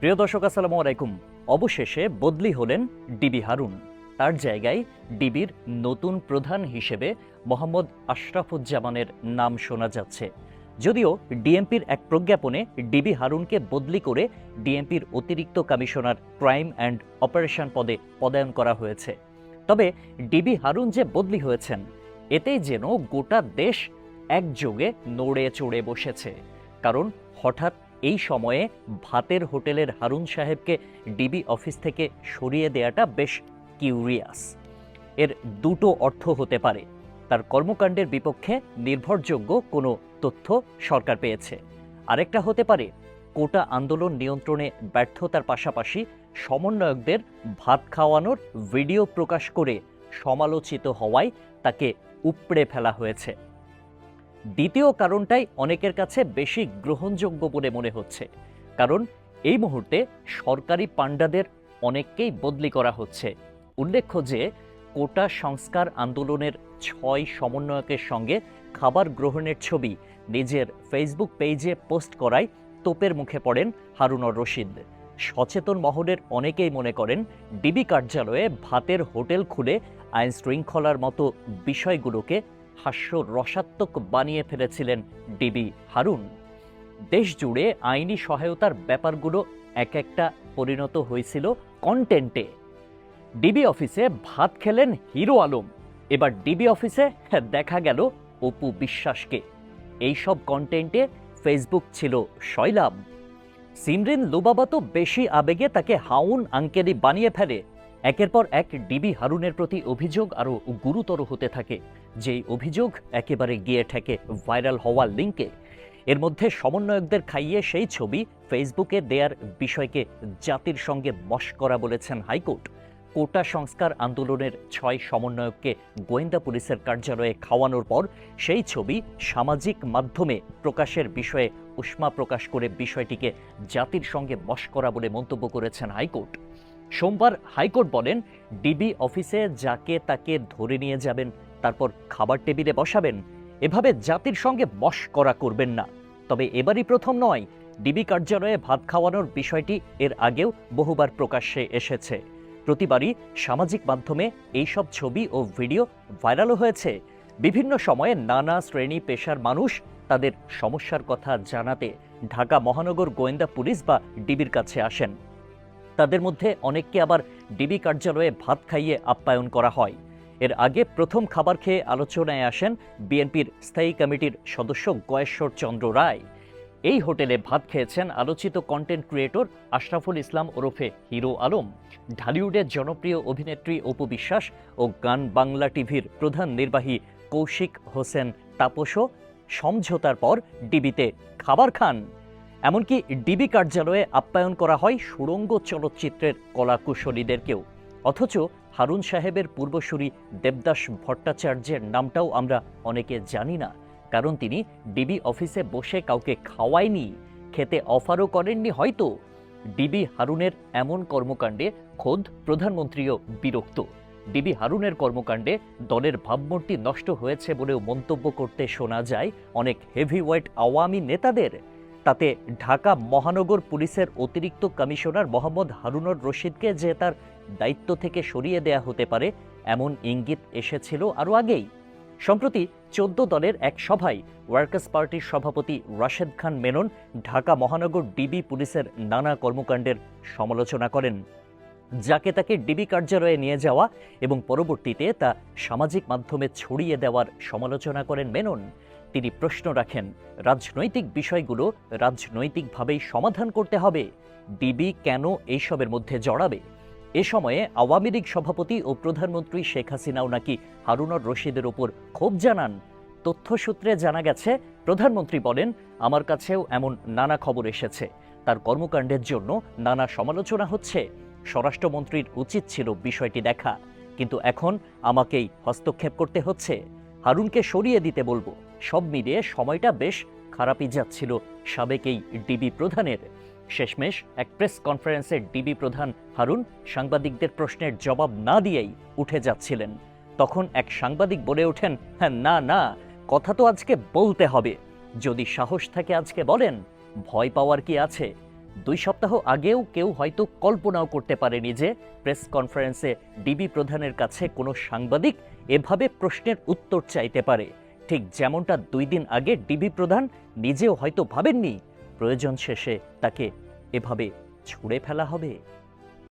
প্রিয় দর্শক, আসসালামু আলাইকুম। অবশেষে বদলি হলেন ডিবি হারুন। তার জায়গায় ডিবির নতুন প্রধান হিসেবে মোহাম্মদ আশরাফুজ্জামানের নাম শোনা যাচ্ছে। যদিও ডিএমপির এক প্রজ্ঞাপনে ডিবি হারুনকে বদলি করে ডিএমপির অতিরিক্ত কমিশনার ক্রাইম অ্যান্ড অপারেশন পদে পদায়ন করা হয়েছে। তবে ডিবি হারুন যে বদলি হয়েছেন এতে যেন গোটা দেশ একযোগে নড়ে চড়ে বসেছে। কারণ হঠাৎ এই সময়ে ভাতের হোটেলের হারুন সাহেবকে ডিবি অফিস থেকে সরিয়ে দেয়াটা বেশ কিউরিয়াস এর দুটো অর্থ হতে পারে। তার কর্মকাণ্ডের বিপক্ষে নির্ভরযোগ্য কোনো তথ্য সরকার পেয়েছে। আরেকটা হতে পারে, কোটা আন্দোলন নিয়ন্ত্রণে ব্যর্থতার পাশাপাশি সমন্বয়কদের ভাত খাওয়ানোর ভিডিও প্রকাশ করে সমালোচিত হওয়ায় তাকে উপড়ে ফেলা হয়েছে। দ্বিতীয় কারণটাই অনেকের কাছে বেশি গ্রহণযোগ্য বলে মনে হচ্ছে। কারণ এই মুহূর্তে সরকারি পাণ্ডাদের অনেককেই বদলি করা হচ্ছে। উল্লেখ্য যে, কোটা সংস্কার আন্দোলনের ছয় সমন্বয়কের সঙ্গে খাবার গ্রহণের ছবি নিজের ফেসবুক পেজে পোস্ট করায় তোপের মুখে পড়েন হারুনর রশিদ। সচেতন মহলের অনেকেই মনে করেন, ডিবি কার্যালয়ে ভাতের হোটেল খুলে আইন শৃঙ্খলার মতো বিষয়গুলোকে হাস্য রসাত্মক বানিয়ে ফেলেছিলেন ডিবি হারুন। দেশ জুড়ে আইনি সহায়তার ব্যাপারগুলো এক একটা পরিণত হয়েছিল কন্টেন্টে ডিবি অফিসে ভাত খেলেন হিরো আলম। এবার ডিবি অফিসে দেখা গেল অপু বিশ্বাসকে। এইসব কন্টেন্টে ফেসবুক ছিল শৈলাম সিমরিন লুবাবা তো বেশি আবেগে তাকে হাউন আঙ্কেলি বানিয়ে ফেলে। একের পর এক ডিবি হারুনের প্রতি অভিযোগ আরও গুরুতর হতে থাকে। যেই অভিযোগ একেবারে গিয়ে ঠেকে ভাইরাল হওয়ার লিঙ্কে। এর মধ্যে সমন্বয়কদের খাইয়ে সেই ছবি ফেসবুকে দেয়ার বিষয়কে জাতির সঙ্গে মস্করা বলেছেন হাইকোর্ট। কোটা সংস্কার আন্দোলনের ছয় সমন্বয়ককে গোয়েন্দা পুলিশের কার্যালয়ে খাওয়ানোর পর সেই ছবি সামাজিক মাধ্যমে প্রকাশের বিষয়ে উষ্মা প্রকাশ করে বিষয়টিকে জাতির সঙ্গে মস্করা বলে মন্তব্য করেছেন হাইকোর্ট। সোমবার হাইকোর্ট বলেন, ডিবি অফিসে যাকে তাকে ধরে নিয়ে যাবেন, তারপর খাবার টেবিলে বসাবেন। এভাবে জাতির সঙ্গে মস্করা করবেন না। তবে এবারই প্রথম নয়, ডিবি কার্যালয়ে ভাত খাওয়ানোর বিষয়টি এর আগেও বহুবার প্রকাশ্যে এসেছে। প্রতিবারই সামাজিক মাধ্যমে এইসব ছবি ও ভিডিও ভাইরালও হয়েছে। বিভিন্ন সময়ে নানা শ্রেণি পেশার মানুষ তাদের সমস্যার কথা জানাতে ঢাকা মহানগর গোয়েন্দা পুলিশ বা ডিবির কাছে আসেন। তাদের মধ্যে অনেককে আবার ডিবি কার্যালয়ে ভাত খাইয়ে আপ্যায়ন করা হয়। এর আগে প্রথম খাবার খেয়ে আলোচনায় আসেন বিএনপির স্থায়ী কমিটির সদস্য গয়েশ্বর চন্দ্র রায়। এই হোটেলে ভাত খেয়েছেন আলোচিত কন্টেন্ট ক্রিয়েটর আশরাফুল ইসলাম ওরফে হিরো আলম। ঢালিউডের জনপ্রিয় অভিনেত্রী অপু বিশ্বাস ও গান বাংলা টিভির প্রধান নির্বাহী কৌশিক হোসেন তাপসও সমঝোতার পর ডিবিতে খাবার খান। এমনকি ডিবি কার্যালয়ে আপ্যায়ন করা হয় সুড়ঙ্গ চলচ্চিত্রের কলাকুশলীদেরকেও। অথচ হারুন সাহেবের পূর্বসূরি দেবদাস ভট্টাচার্যের নামটাও আমরা অনেকে জানি না, কারণ তিনি ডিবি অফিসে বসে কাউকে খাওয়ায়নি, খেতে অফারও করেননি হয়তো। ডিবি হারুনের এমন কর্মকাণ্ডে খোদ প্রধানমন্ত্রীও বিরক্ত। ডিবি হারুনের কর্মকাণ্ডে দলের ভাবমূর্তি নষ্ট হয়েছে বলেও মন্তব্য করতে শোনা যায় অনেক হেভিওয়েট আওয়ামী নেতাদের। তাতে ঢাকা মহানগর পুলিশের অতিরিক্ত কমিশনার মোহাম্মদ হারুনর রশিদকে যে তার দায়িত্ব থেকে সরিয়ে দেয়া হতে পারে, এমন ইঙ্গিত এসেছিল আরও আগেই। সম্প্রতি চোদ্দ দলের এক সভায় ওয়ার্কার্স পার্টির সভাপতি রাশেদ খান মেনন ঢাকা মহানগর ডিবি পুলিশের নানা কর্মকাণ্ডের সমালোচনা করেন। যাকে তাকে ডিবি কার্যালয়ে নিয়ে যাওয়া এবং পরবর্তীতে তা সামাজিক মাধ্যমে ছড়িয়ে দেওয়ার সমালোচনা করেন মেনন। তিনি প্রশ্ন রাখেন, রাজনৈতিক বিষয়গুলো রাজনৈতিকভাবেই সমাধান করতে হবে। ডিবি কেন এইসবের মধ্যে জড়াবে? এ সময়ে আওয়ামী লীগ সভাপতি ও প্রধানমন্ত্রী শেখ হাসিনাও নাকি হারুনর রশিদের ওপর ক্ষোভ জানান। তথ্যসূত্রে জানা গেছে, প্রধানমন্ত্রী বলেন, আমার কাছেও এমন নানা খবর এসেছে। তার কর্মকাণ্ডের জন্য নানা সমালোচনা হচ্ছে। স্বরাষ্ট্রমন্ত্রীর উচিত ছিল বিষয়টি দেখা। কিন্তু এখন আমাকেই হস্তক্ষেপ করতে হচ্ছে। হারুনকে সরিয়ে দিতে বলব। সব মিলিয়ে সময়টা বেশ খারাপই যাচ্ছিল সাবেক এই ডিবি প্রধানের। শেষমেশ এক প্রেস কনফারেন্সে ডিবি প্রধান হারুন সাংবাদিকদের প্রশ্নের জবাব না দিয়েই উঠে যাচ্ছিলেন। তখন এক সাংবাদিক বলে ওঠেন হ্যাঁ না না, কথা তো আজকে বলতে হবে। যদি সাহস থাকে আজকে বলেন, ভয় পাওয়ার কি আছে? দুই সপ্তাহ আগেও কেউ হয়তো কল্পনাও করতে পারেনি যে প্রেস কনফারেন্সে ডিবি প্রধানের কাছে কোনো সাংবাদিক এভাবে প্রশ্নের উত্তর চাইতে পারে। ঠিক যেমনটা দুই দিন আগে ডিবি প্রধান নিজেও হয়তো ভাবেননি, প্রয়োজন শেষে তাকে এভাবে ছুঁড়ে ফেলা হবে।